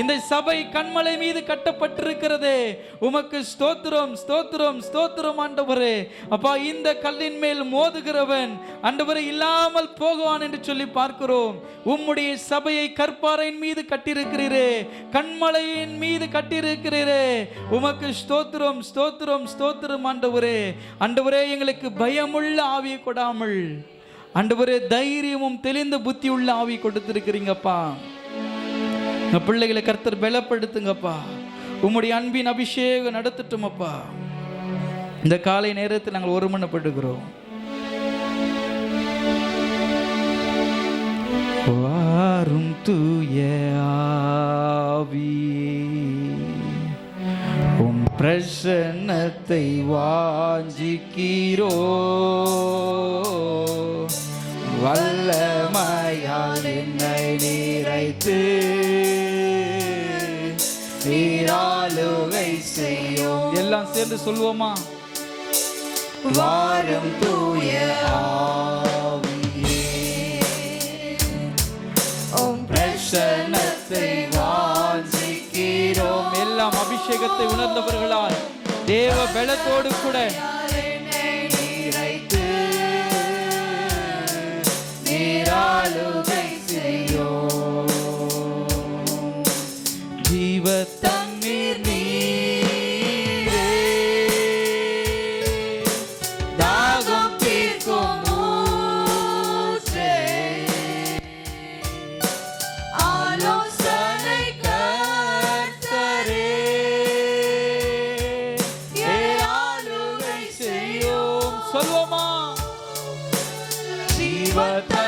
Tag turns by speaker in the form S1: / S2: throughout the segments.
S1: இந்த சபை கண்மலை மீது கட்டப்பட்டிருக்கிறது. உமக்கு ஸ்தோத்திரம் ஸ்தோத்திரம் ஸ்தோத்திரம் ஆண்டவரே. அப்பா இந்த கல்லின் மேல் மோதுகிறவன் ஆண்டவரே இல்லாமல் போகுவான் என்று சொல்லி பார்க்கிறோம். உம்முடைய சபையை கற்பாறையின் மீது கட்டியிருக்கிறீரே. கண்மலையின் மீது கட்டியிருக்கிறீரே. உமக்கு ஸ்தோத்திரம் ஸ்தோத்திரம் ஸ்தோத்திரம் ஆண்டவரே. ஆண்டவரே எங்களுக்கு பயமுள்ள ஆவியை கொடாமல். ஆண்டவரே தைரியமும் தெளிந்த புத்தி உள்ள ஆவி கொடுத்திருக்கிறீங்கப்பா. எங்க பிள்ளைகளை கர்த்தர் பலப்படுத்துங்கப்பா. உம்முடைய அன்பின் அபிஷேகம் நடத்தட்டுமப்பா. இந்த காலை நேரத்தில் நாங்கள் ஒருமனப்படுகிறோம். வாரும் தூய ஆவி உன் பிரசன்னத்தை வாஞ்சிக்கிறோ. வல்லமையால் என்னை நீரைத்து நீராளுகை செய்யும். எல்லாம் சேர்ந்து சொல்வோமா
S2: வாரம் தூய
S1: பிரசன்னத்தை வாஞ்சிக்கிறோம். எல்லாம் அபிஷேகத்தை உணர்ந்தவர்களால் தேவ பலத்தோடு கூட What.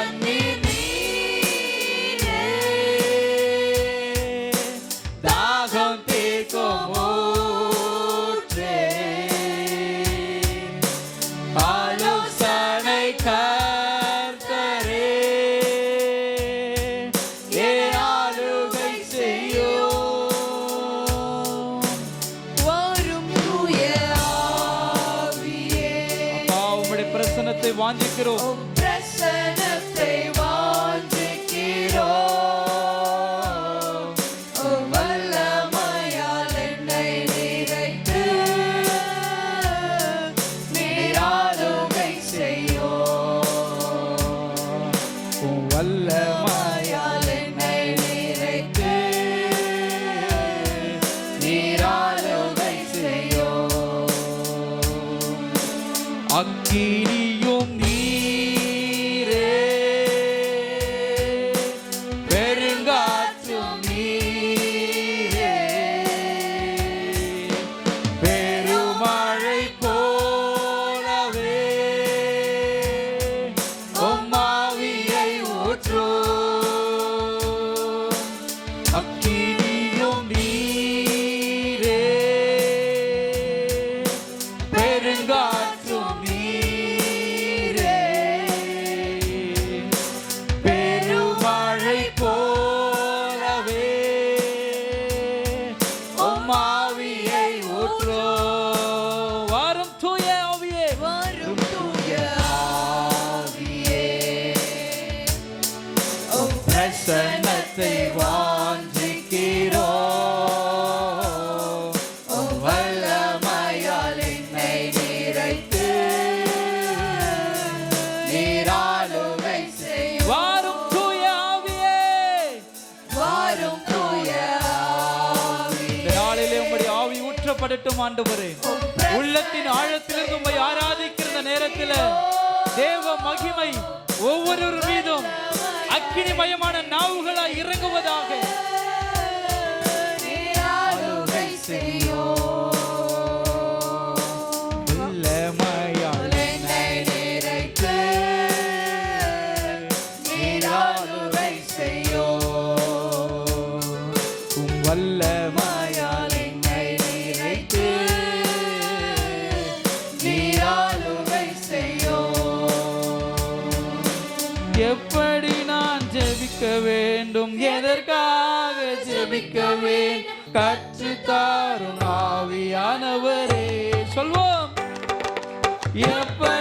S1: ஊற்றப்படட்டும் ஆண்டவரே. உள்ளத்தின் ஆழத்திலிருந்து உம்மை ஆராதிக்கிற நேரத்தில் தேவ மகிமை ஒவ்வொருவர் மீதும் அக்கினிமயமான நாவுகளாய் இறங்குவதாக.
S2: நீராளுகை
S1: ஜெபிக்க கற்று தாரும் ஆவியானவரே. சொல்வோம். எப்படி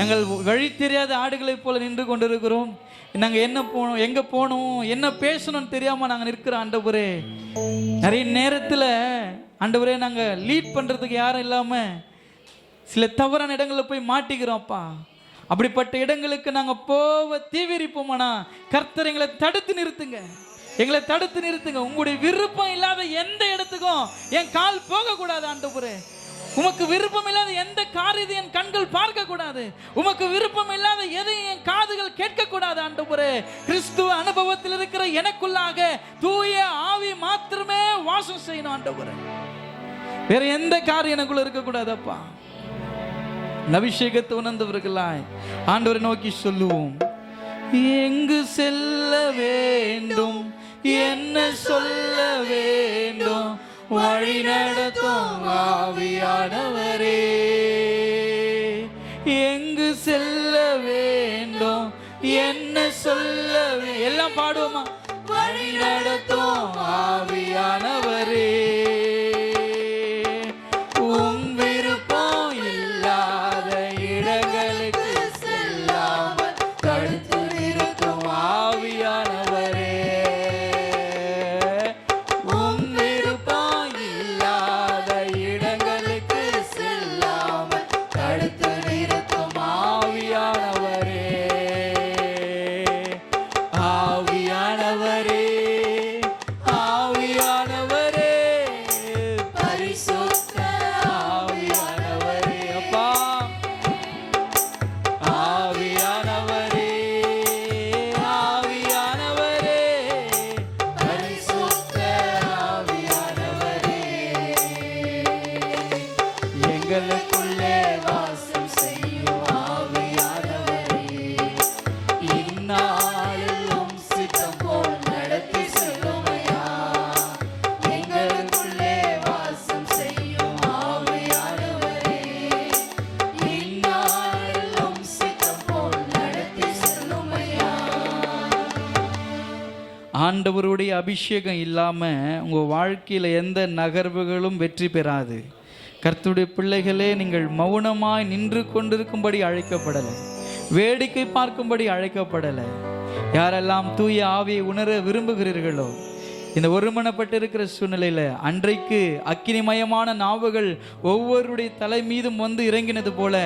S1: நாங்கள் வழி தெரியாத ஆடுகளைப் போல நின்று கொண்டிருக்கிறோம். நாங்கள் என்ன போனோம் எங்கே போகணும் என்ன பேசணும்னு தெரியாமல் நாங்கள் நிற்கிறோம் ஆண்டவரே. நிறைய நேரத்தில் ஆண்டவரே நாங்கள் லீட் பண்ணுறதுக்கு யாரும் இல்லாமல் சில தவறான இடங்களில் போய் மாட்டிக்கிறோம்ப்பா அப்படிப்பட்ட இடங்களுக்கு நாங்கள் போவ தீவிரிப்போமானா கர்த்தர் எங்களை தடுத்து நிறுத்துங்க. எங்களை தடுத்து நிறுத்துங்க. உங்களுடைய விருப்பம் இல்லாத எந்த இடத்துக்கும் என் கால் போகக்கூடாது ஆண்டவரே. உமக்கு விருப்பம் இல்லாத எந்த காரியத்தை என் கண்கள் பார்க்க கூடாது உமக்கு விருப்பம் இல்லாத எதையும் என் காதுகள் கேட்க கூடாது ஆண்டவரே. கிறிஸ்துவ அனுபவத்தில் இருக்கிற எனக்குள்ளாக தூய ஆவி மாத்திரமே வாசம் செய்யணும் ஆண்டவரே. வேற எந்த காரியம் எனக்குள்ள இருக்க கூடாதப்பா அபிஷேகத்தை உணர்ந்தவர்களாய் ஆண்டவரை நோக்கி சொல்லுவோம். எங்கு செல்ல வேண்டும்? என்ன சொல்ல வேண்டும்? வழி நடத்தும் ஆவியானவரே. எங்கு செல்ல வேண்டும் என்ன சொல்ல எல்லாம் பாடுவோமா? வழி நடத்தும் ஆவியானவரே. அபிஷேகம் இல்லாமல் உங்கள் வாழ்க்கையில் எந்த நகர்வுகளும் வெற்றி பெறாது. கர்த்துடைய பிள்ளைகளே நீங்கள் மௌனமாய் நின்று கொண்டிருக்கும்படி அழைக்கப்படலை. வேடிக்கை பார்க்கும்படி அழைக்கப்படலை. யாரெல்லாம் தூய ஆவியை உணர விரும்புகிறீர்களோ இந்த ஒருமனப்பட்டிருக்கிற சூழ்நிலையில் அன்றைக்கு அக்கினிமயமான நாவுகள் ஒவ்வொருடைய தலை மீதும் வந்து இறங்கினது போல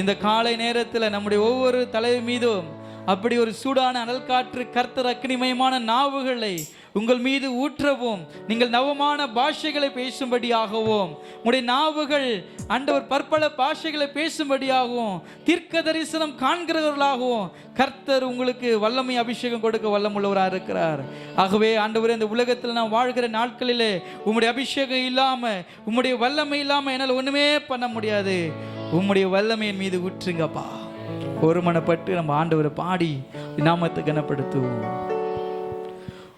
S1: இந்த காலை நேரத்தில் நம்முடைய ஒவ்வொரு தலை மீதும் அப்படி ஒரு சூடான அனல் காற்று கர்த்தர் அக்னிமயமான நாவுகளை உங்கள் மீது ஊற்றவும். நீங்கள் நவமான பாஷைகளை பேசும்படியாகவும். உங்களுடைய நாவுகள் அண்டவர் பற்பல பாஷைகளை பேசும்படியாகவும். தீர்க்க தரிசனம் காண்கிறவர்களாகவும். கர்த்தர் உங்களுக்கு வல்லமை அபிஷேகம் கொடுக்க வல்லமுள்ளவராக இருக்கிறார். ஆகவே ஆண்டவரே இந்த உலகத்தில் நான் வாழ்கிற நாட்களிலே உம்முடைய அபிஷேகம் இல்லாமல் உம்முடைய வல்லமை இல்லாமல் என்னால் ஒன்றுமே பண்ண முடியாது. உம்முடைய வல்லமையின் மீது ஊற்றுங்கப்பா. ஒருமனப்பட்டு நம்ம ஆண்டவரை பாடி நாமத்தை கனப்படுத்துவோம்.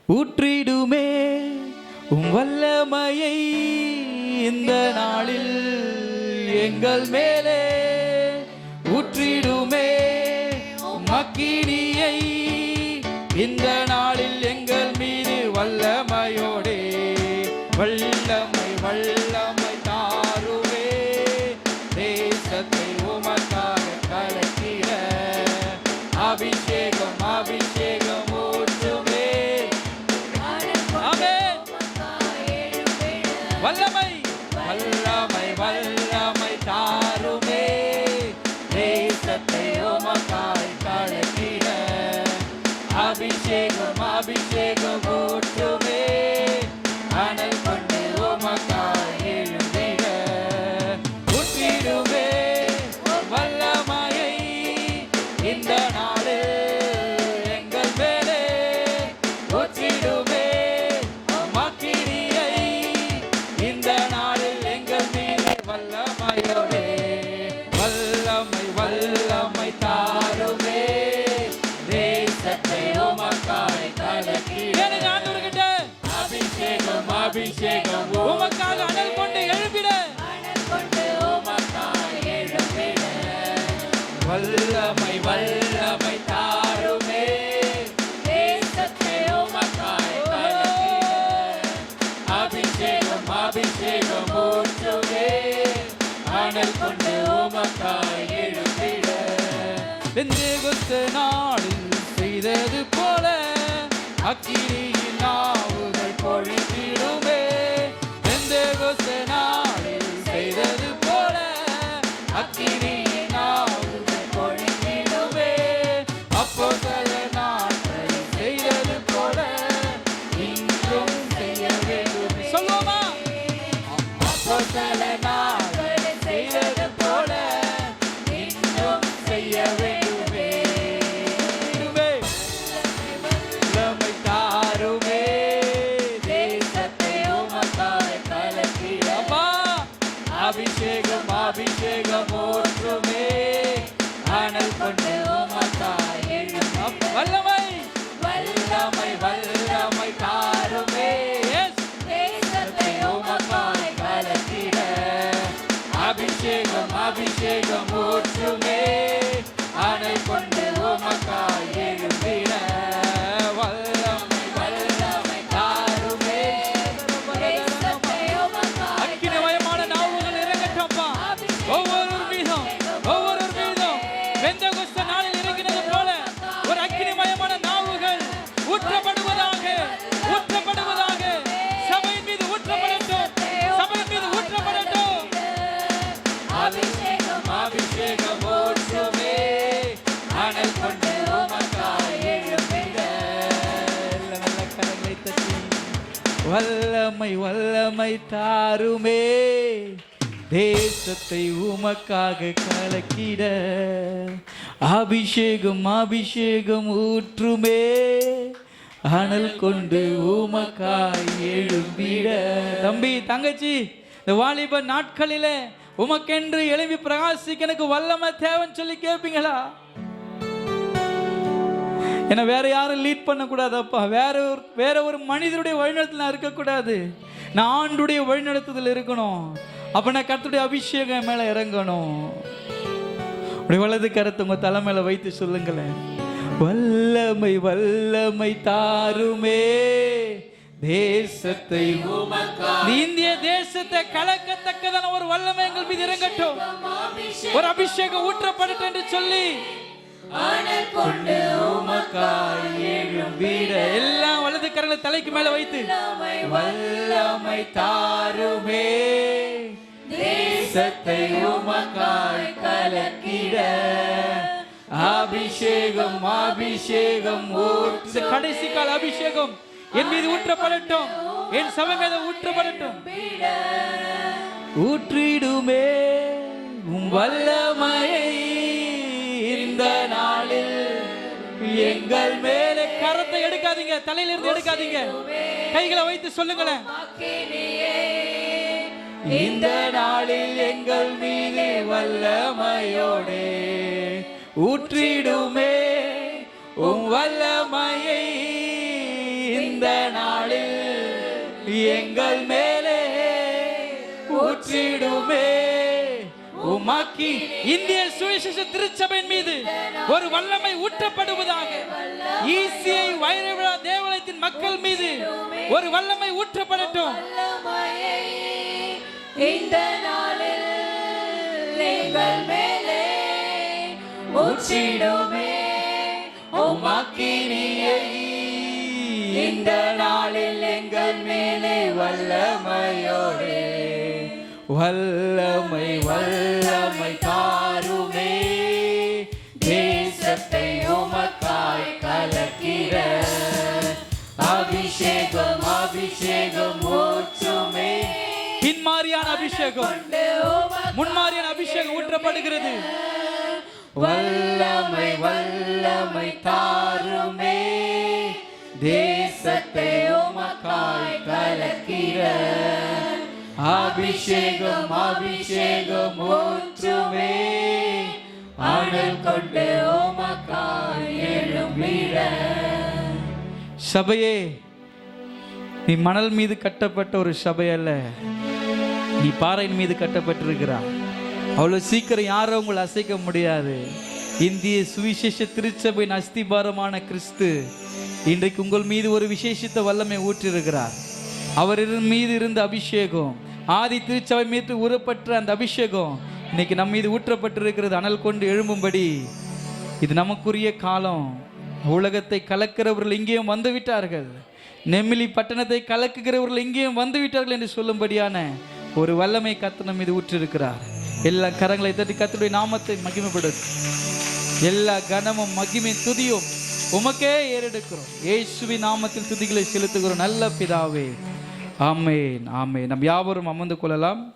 S1: ஊற்றிடுமே உம் வல்லமையை இந்த நாளில் எங்கள் மேலே. ஊற்றிடுமே உம் அக்கினியை இந்த நாளில் எங்கள் மீது வல்ல அபிஷேகம் அபிஷேகம் அபிஷேகம் அபிஷேகம் அபிஷேகம்
S2: ஊற்றுமே. அனல் கொண்ட
S1: வல்லமை
S2: வல்லமை தாருமே. தேசத்தை
S1: உமக்காக கலக்கிட அபிஷேகம் அபிஷேகம் ஊற்றுமே. அனல் கொண்டு உமக்காய் எழும்பிட. தம்பி தங்கச்சி இந்த வாலிப நாட்களில உமக்கென்று எழுப்பி பிரகாசிக்க எனக்கு வல்லமை தேவைன்னு சொல்லி கேட்பீங்களா என்னை வேற யாரும் லீட் பண்ணக்கூடாதப்பா. வேற ஒரு வேற ஒரு மனிதருடைய வழிநடத்தில் நான் இருக்கக்கூடாது. நான் ஆண்டுடைய வழிநடத்துதல் இருக்கணும். அப்போ நான் கருத்துடைய அபிஷேகம் மேல மேலே இறங்கணும். உடைய வலது கருத்து உங்க தலைமையில வைத்து சொல்லுங்களேன். வல்லமை வல்லமை தாருமே. தேசத்தை இந்திய தேசத்தை கலக்கத்தக்கதான ஒரு வல்லமை எங்கள் மீது இறங்கட்டும். ஒரு அபிஷேகம் ஊற்றப்படட்டும் என்று சொல்லி
S2: அனல் கொண்டு
S1: உமக்காய் எழும்பிட எல்லாம் வலது கரங்களை தலைக்கு மேல வைத்து. வல்லமை தாருமே. தேசத்தை உமக்காய் கலக்கிட. அபிஷேகம் அபிஷேகம் கடைசி கால அபிஷேகம் என் மீது ஊற்றப்படட்டும். என் மீது ஊற்றப்படட்டும். ஊற்றிடுமே. உம் வல்லமையை உங்கள் மேலே கரத்தை எடுக்காதீங்க தலையில இருந்து எடுக்காதீங்க. கைகளை வைத்து சொல்லுங்களேன். இந்த நாளில் எங்கள் மீது வல்லமையோடே ஊற்றிடுமே உம் வல்லமையை. இந்த நாளில் எங்கள் மேலே ஊற்றிடுமே உமாக்கி. இந்திய சுவிசேஷ திருச்சபையின் மீது ஒரு வல்லமை ஊற்றப்படுவதாக ஈசியை வைரவிழா தேவாலயத்தின் மக்கள் மீது ஒரு வல்லமை ஊற்றப்படட்டும்.
S2: இந்த நாளில் எங்கள் மேலே உச்சிடுமே
S1: உமக்கினியை இந்த நாளில் எங்கள் மேலே வல்லமையோடே. வல்லமை வல்லமை தான் அபிஷேகம் அபிஷேகம் ஊற்றுமே பின்மாரியான அபிஷேகம். முன்மாரியான அபிஷேகம் ஊற்றப்படுகிறது. வல்லமை வல்லமை தாருமே. தேசத்தை உமக்காய் கலக்கிற. அபிஷேகம் அபிஷேகம் ஊற்றுமே. அனல் கொண்டு உமக்காய் எழும்பிட. சபையே நீ மணல் மீது கட்டப்பட்ட ஒரு சபை அல்ல. நீ பாறையின் மீது கட்டப்பட்டிருக்கிறா அவ்வளோ சீக்கிரம் யாரும் உங்களை அசைக்க முடியாது. இந்திய சுவிசேஷ திருச்சபையின் அஸ்திபாரமான கிறிஸ்து இன்றைக்கு உங்கள் மீது ஒரு விசேஷித்த வல்லமை ஊற்றிருக்கிறார். அவர் மீது இருந்த அபிஷேகம் ஆதி திருச்சபை மீது உறப்பற்ற அந்த அபிஷேகம் இன்னைக்கு நம்ம மீது ஊற்றப்பட்டிருக்கிறது. அனல் கொண்டு எழும்பும்படி. இது நமக்குரிய காலம். உலகத்தை கலக்கிறவர்கள் இங்கேயும் வந்து விட்டார்கள். நெமிலி பட்டணத்தை கலக்குகிறவர்கள் இங்கேயும் வந்து விட்டார்கள் என்று சொல்லும்படியான ஒரு வல்லமை கத்தனம் மீது ஊற்றிருக்கிறார். எல்லா கரங்களை தட்டி கத்தனுடைய நாமத்தை மகிமைப்படுத்து. எல்லா கனமும் மகிமை துதியும் உமக்கே ஏறெடுக்கிறோம். ஏசுவி நாமத்தில் துதிகளை செலுத்துகிறோம். நல்ல பிதாவே. ஆமேன் ஆமேன். நம் யாவரும் அமர்ந்து கொள்ளலாம்.